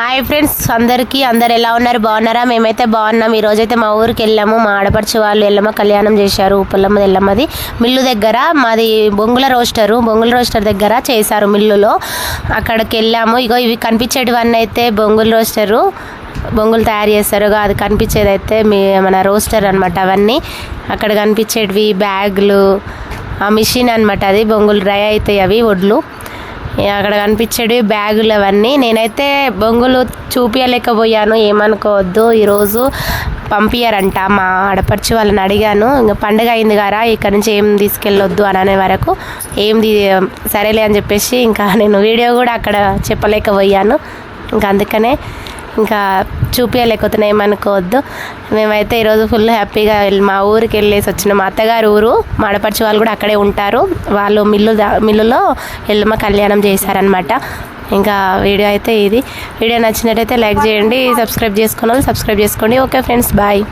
Hi friends అందరికీ అందరు ఎలా ఉన్నారు? బాగున్నారా? మేమైతే బాగున్నాం. ఈరోజైతే మా ఊరికి వెళ్ళాము. మా ఆడపడుచు వాళ్ళు ఎల్లమ్మ కళ్యాణం చేశారు. ఉప్పలమ్మ ఎల్లమ్మది మిల్లు దగ్గర. మాది బొంగుల రోస్టరు. బొంగుల రోస్టర్ దగ్గర చేశారు మిల్లులో. అక్కడికి వెళ్ళాము. ఇగో ఇవి కనిపించేటివన్నీ అయితే బొంగుల రోస్టరు. బొంగులు తయారు చేస్తారు. అది కనిపించేది అయితే మీ మన రోస్టర్ అనమాట అవన్నీ. అక్కడ కనిపించేటివి బ్యాగులు. ఆ మిషన్ అనమాట అది. బొంగులు డ్రై అవుతాయి అవి వడ్లు అక్కడ కనిపించేవి బ్యాగులు అవన్నీ. నేనైతే బొంగులు చూపించలేకపోయాను ఏమనుకోవద్దు. ఈరోజు పంపించారంట మా ఆడపడుచు వాళ్ళని అడిగాను. ఇంకా పండుగ అయింది కదా ఇక్కడ నుంచి ఏం తీసుకెళ్ళొద్దు అని అనే వరకు ఏం సరేలే అని చెప్పేసి ఇంకా నేను వీడియో కూడా అక్కడ చెప్పలేకపోయాను. ఇంకా అందుకనే ఇంకా చూపించలేకపోతున్నా ఏమనుకోవద్దు మేమైతే ఈరోజు ఫుల్ హ్యాపీగా వెళ్ళి మా ఊరికి వెళ్ళేసి వచ్చిన మా అత్తగారు ఊరు మాడపడిచి వాళ్ళు కూడా అక్కడే ఉంటారు. వాళ్ళు మిల్లు మిల్లులో ఎల్లమ్మ కళ్యాణం చేశారనమాట ఇంకా వీడియో అయితే ఇది. వీడియో నచ్చినట్టయితే లైక్ చేయండి సబ్స్క్రైబ్ చేసుకున్న వాళ్ళు సబ్స్క్రైబ్ చేసుకోండి. Okay friends bye.